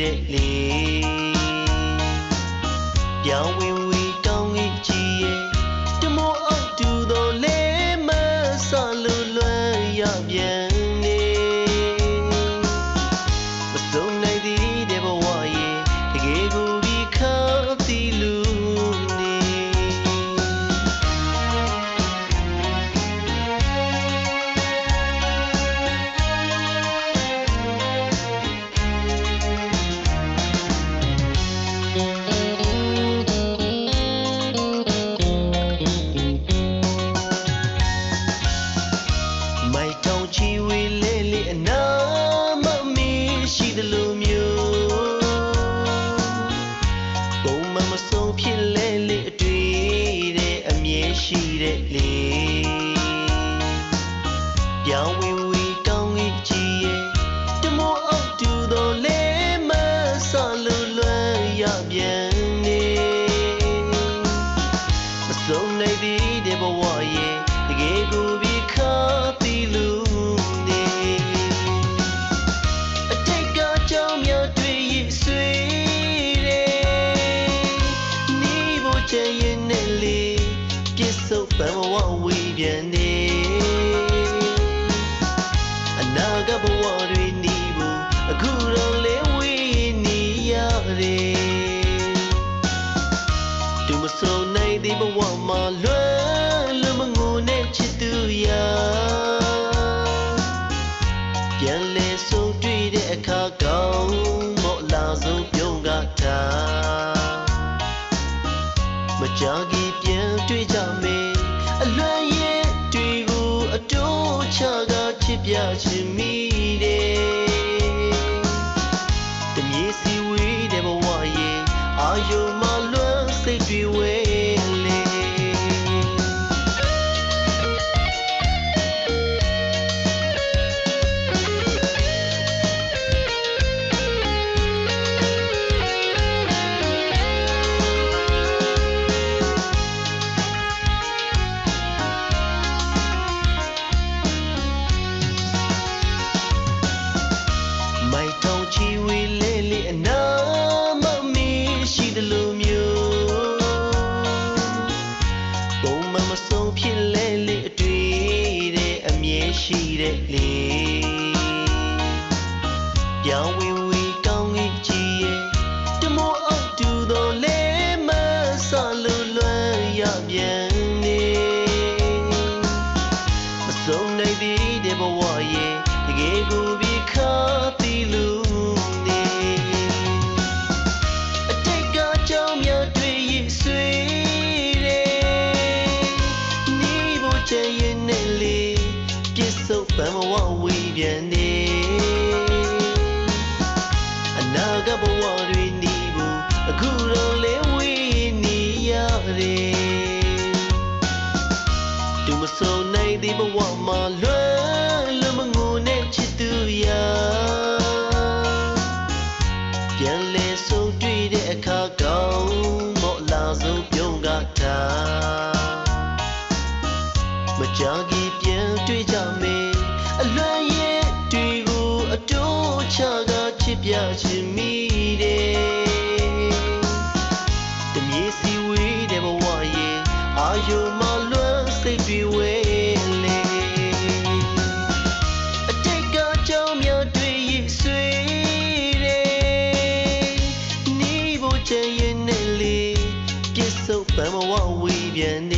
တဲ့လေပြောင်းဝင်ဝီတောင်းကြီးကြီးရဲ့တမောအောင်တူတော်လဲမဆလူလွမ်းရပြန် င်ချီဝေးလေးလေးအနာမမီရှိသလိုမျိုးဘုံမမဆုံးဖြစ်လေးလေးအတွေ့တဲ့အမြဲရှိတဲ့လေပြောင်းဝင်ဝီတောင်းကြီးကြီးရဲ့တမောအောင်တူတော်လေးမဆလူလွမ်းရပြန် ပြန်နေအနာဂတ်ဘဝတွေနီးဘူးအခုတော့လေဝေးနေရတယ်သူမဆုံးနိုင်သေးဘဝမှာလွမ်းလွန်မငိုနဲ့ချစ်သူရာပြန်လဲဆုံးတွေ့တဲ့အခါကောင်း ပြချင်မိတယ်တမြေစီဝေးတဲ့ဘဝရဲ့အာယုံ လေပြောင်းဝေဝေကောင်းကြီးကြည်ရဲ့တမောအောက်တူတော်လဲမဆလို့လွမ်းရပြန်နေမဆုံးနိုင်သေးတဲ့ဘဝရဲ့တကယ်ကို မဆုံးနိုင်သေးဘဝမှာလွမ်းလွန်မငိုနဲ့ချစ်သူရာပြန်လဲဆုံးတွေ့တဲ့အခါကောင်းမော့လာဆုံးပြုံးကတာမကြကြီးပြန်တွေ့ကြမယ်အလွမ်းရဲ့တွေ့ကိုအတိုးချကချစ်ပြချင်မိ စိတ်တွေဝဲလေအတိတ်ကကြောင့်များတွေ့ရဆွေတယ်နီးဖို့ချင်ရင်နဲ့လေပြစ်စုံပံဘဝဝေးပြန်နေ